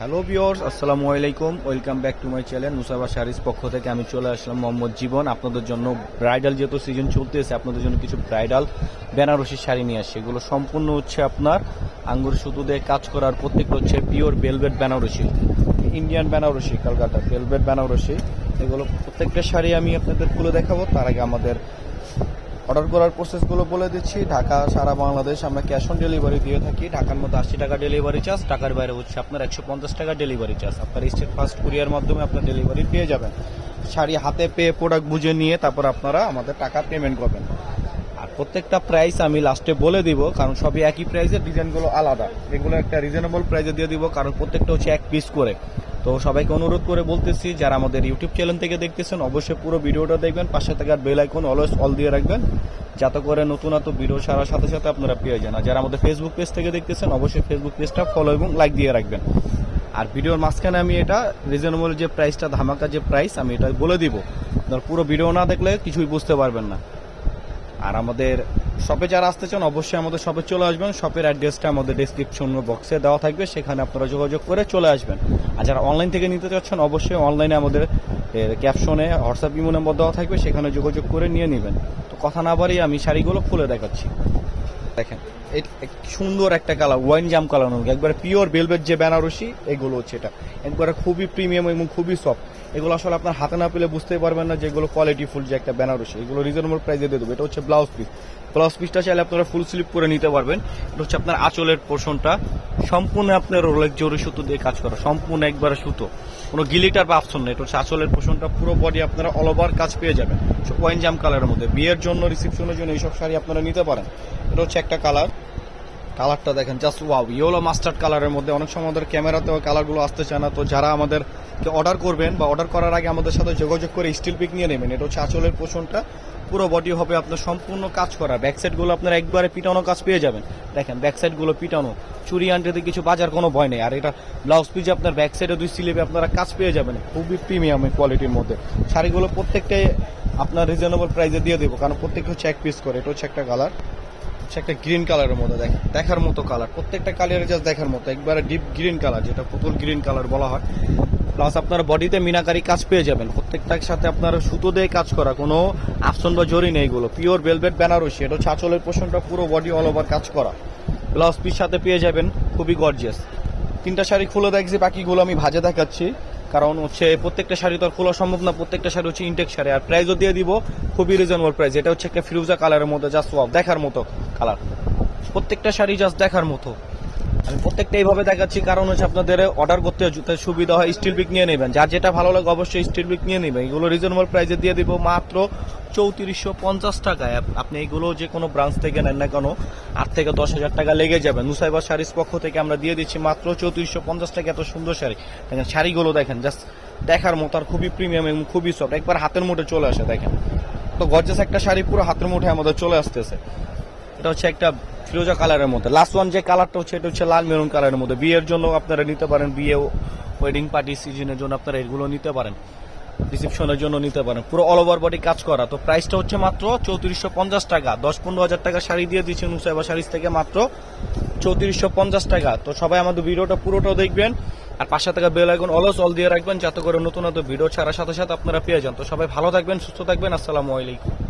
Hello viewers আসসালামু আলাইকুম welcome back to my channel Musaba শাড়ির পক্ষ থেকে আমি চলে আসলাম মোহাম্মদ জীবন। আপনাদের জন্য ব্রাইডাল যেহেতু সিজন চলতেছে, আপনাদের জন্য কিছু ব্রাইডাল বেনারসি শাড়ি নিয়ে আসছে। এগুলো সম্পূর্ণ হচ্ছে আপনার আঙ্গুর সুতো দিয়ে কাজ করার প্রত্যেকটা হচ্ছে pure velvet Benarasi Indian Benarasi Kolkata velvet Benarasi এগুলো প্রত্যেকটা শাড়ি আমি আপনাদের খুলে দেখাবো। তার আগে আমাদের অর্ডার করার প্রসেসগুলো বলে দিচ্ছি, ঢাকা, সারা বাংলাদেশ আমরা ক্যাশ অন ডেলিভারি দিয়ে থাকি। ঢাকার মধ্যে আশি টাকা ডেলিভারি চার্জ টাকার বাইরে হচ্ছে আপনার একশো পঞ্চাশ টাকা ডেলিভারি চার্জ আপনার স্টেট ফার্স্ট কুরিয়ার মাধ্যমে আপনার ডেলিভারি পেয়ে যাবেন। শাড়ি হাতে পেয়ে প্রোডাক্ট বুঝে নিয়ে তারপর আপনারা আমাদের টাকা পেমেন্ট করবেন। আর প্রত্যেকটা প্রাইস আমি লাস্টে বলে দিব, কারণ সবই একই প্রাইসের ডিজাইনগুলো আলাদা। এগুলো একটা রিজনেবল প্রাইসে দিয়ে দিব, কারণ প্রত্যেকটা হচ্ছে এক পিস করে। তো সবাইকে অনুরোধ করে বলতেছি, যারা আমাদের ইউটিউব চ্যানেল থেকে দেখতেছেন, অবশ্যই পুরো ভিডিওটা দেখবেন, পাশে থাকার বেল আইকন অলওয়েজ অল দিয়ে রাখবেন, যাতে করে নতুন নতুন ভিডিও ছাড়ার সাথে সাথে আপনারা পেয়ে যান। যারা আমাদের ফেসবুক পেজ থেকে দেখতেছেন, অবশ্যই ফেসবুক পেজটা ফলো এবং লাইক দিয়ে রাখবেন। আর ভিডিওর মাঝখানে আমি এটা রিজনেবল যে প্রাইসটা ধামাকা যে প্রাইস আমি এটা বলে দিব। পুরো ভিডিও না দেখলে কিছুই বুঝতে পারবেন না। আর আমাদের শপে যারা আসতে চান, অবশ্যই আমাদের শপে চলে আসবেন। শপের অ্যাড্রেসটা আমাদের ডিসক্রিপশন বক্সে দেওয়া থাকবে, সেখানে আপনারা যোগাযোগ করে চলে আসবেন। আর যারা অনলাইন থেকে নিতে চাচ্ছেন, অবশ্যই অনলাইনে আমাদের ক্যাপশনে হোয়াটসঅ্যাপ ইমো নাম্বার দেওয়া থাকবে, সেখানে যোগাযোগ করে নিয়ে নেবেন। তো কথা না বাড়িয়ে আমি শাড়িগুলো খুলে দেখাচ্ছি। দেখেন সুন্দর একটা কালার ওয়াইন জাম কালার। একবারে পিওর বেলভেট যে বেনারসি, এগুলো হচ্ছে এটা। একবারে খুবই প্রিমিয়াম এবং খুবই সফট এগুলো আসলে আপনার হাতে না পেলে বুঝতেই পারবেন না যে এগুলো কোয়ালিটি ফুল যে একটা বেনারসি এগুলো রিজনেবল প্রাইসে দিয়ে দেবো। এটা হচ্ছে ব্লাউজ পিস ব্লাউজ পিসটা চাইলে আপনারা ফুল স্লিপ করে নিতে পারবেন। এটা হচ্ছে আপনার আঁচলের পোর্শনটা সম্পূর্ণ আপনার রোলেক জরি সুতো দিয়ে কাজ করা। সম্পূর্ণ একবারে সুতো। কোনো গিলিটার বা অপশন নেই। এটা হচ্ছে আঁচলের পোর্শনটা পুরো বডি আপনারা অল ওভার কাজ পেয়ে যাবেন। ওয়াইন জাম কালারের মধ্যে। বিয়ের জন্য রিসেপশনের জন্য এইসব শাড়ি আপনারা নিতে পারেন। এটা হচ্ছে একটা কালার কালারটা দেখেন জাস্ট ওয়াও ইয়েলো মাস্টার্ড কালারের মধ্যে। অনেক সময় আমাদের ক্যামেরাতেও কালারগুলো আসতে চায় না। তো যারা অর্ডার করবেন বা অর্ডার করার আগে আমাদের সাথে যোগাযোগ করে স্টিল পিক নিয়ে নেবেন। এটা হচ্ছে আঁচলের পোষণটা। পুরো বডি হবে আপনার সম্পূর্ণ কাজ করা। ব্যাক সাইডগুলো আপনার একবারে পিটানো কাজ পেয়ে যাবেন। দেখেন ব্যাক সাইডগুলো পিটানো। চুরি আনতে কিছু বাজার কোনো ভয় নেই। আর এটা ব্লাউজ পিজে আপনার ব্যাক সাইডে দুই সিলেবে আপনারা কাজ পেয়ে যাবেন। খুবই প্রিমিয়াম কোয়ালিটির মধ্যে। শাড়িগুলো প্রত্যেকটাই আপনার রিজনেবল প্রাইসে দিয়ে দেবো। কারণ প্রত্যেকটা হচ্ছে এক পিস করে। এটা হচ্ছে একটা কালার হচ্ছে একটা গ্রিন কালারের মধ্যে দেখেন। দেখার মতো কালার প্রত্যেকটা কালারের জাস্ট দেখার মতো। একবারে ডিপ গ্রিন কালার যেটা পুতুল গ্রিন কালার বলা হয়। প্লাস আপনার বডিতে মিনাকারি কাজ পেয়ে যাবেন। প্রত্যেকটার সাথে আপনার সুতো দিয়ে কাজ করা, কোনো আফসন বা জরি নেই এগুলো। পিওর ভেলভেট বেনারসি এটা হচ্ছে আঁচলের পোষণটা পুরো বডি অল ওভার কাজ করা। ব্লাউজ পিস সাথে পেয়ে যাবেন, খুবই গর্জিয়াস তিনটা শাড়ি খুলে দেখছি বাকিগুলো আমি ভাজে দেখাচ্ছি। কারণ হচ্ছে প্রত্যেকটা শাড়ি তো আর খোলা সম্ভব না, প্রত্যেকটা শাড়ি হচ্ছে ইনটেক শাড়ি। আর প্রাইসও দিয়ে দিব, খুবই রিজনেবল প্রাইস এটা হচ্ছে একটা ফিরুজা কালারের মধ্যে জাস্ট দেখার মতো কালার প্রত্যেকটা শাড়ি জাস্ট দেখার মতো। আমি প্রত্যেকটা এইভাবে দেখাচ্ছি, কারণ হচ্ছে আপনাদের অর্ডার করতে যাতে সুবিধা হয় স্টিল পিক নিয়ে নেবেন। যার যেটা ভালো লাগে অবশ্যই স্টিল পিক নিয়ে নেবেন। এগুলো রিজনেবল প্রাইসে দিয়ে দিব মাত্র চৌত্রিশশো পঞ্চাশ টাকায়। আপ- আপনি এগুলো যে কোনো ব্রাঞ্চ থেকে নেন না কেন, আট থেকে দশ হাজার টাকা লেগে যাবে। নুসাইবার শাড়ির পক্ষ থেকে আমরা দিয়ে দিচ্ছি মাত্র চৌত্রিশশো পঞ্চাশ টাকা। এত সুন্দর শাড়ি। দেখেন, শাড়িগুলো দেখেন জাস্ট দেখার মতো আর খুবই প্রিমিয়াম এবং খুবই সফট একবার হাতের মুঠে চলে আসে, দেখেন। তো গর্জাস একটা শাড়ি পুরো হাতের মুঠে আমাদের চলে আসতেছে। এটা হচ্ছে একটা ফিরোজা কালারের মধ্যে। লাস্ট ওয়ান যে কালারটা হচ্ছে, এটা হচ্ছে লাল মেরুন কালারের মধ্যে। বিয়ের জন্য আপনারা নিতে পারেন, বিয়ে ওয়েডিং পার্টি সিজনের জন্য আপনারা এগুলো নিতে পারেন। রিসেপশনের জন্য নিতে পারেন। পুরো অল ওভার বডি কাজ করা। তো প্রাইসটা হচ্ছে মাত্র চৌত্রিশশো পঞ্চাশ টাকা। দশ পনেরো হাজার টাকা শাড়ি দিয়ে দিচ্ছেন উসাইবা শাড়িজ থেকে মাত্র চৌত্রিশশো পঞ্চাশ টাকা। তো সবাই আমাদের ভিডিওটা পুরোটা দেখবেন। আর পাশে থাকা বেল আইকন অলস অল দিয়ে রাখবেন, যাতে করে নতুন নতুন ভিডিও ছাড়ার সাথে সাথে আপনারা পেয়ে যান। তো সবাই ভালো থাকবেন, সুস্থ থাকবেন। আসসালামু আলাইকুম।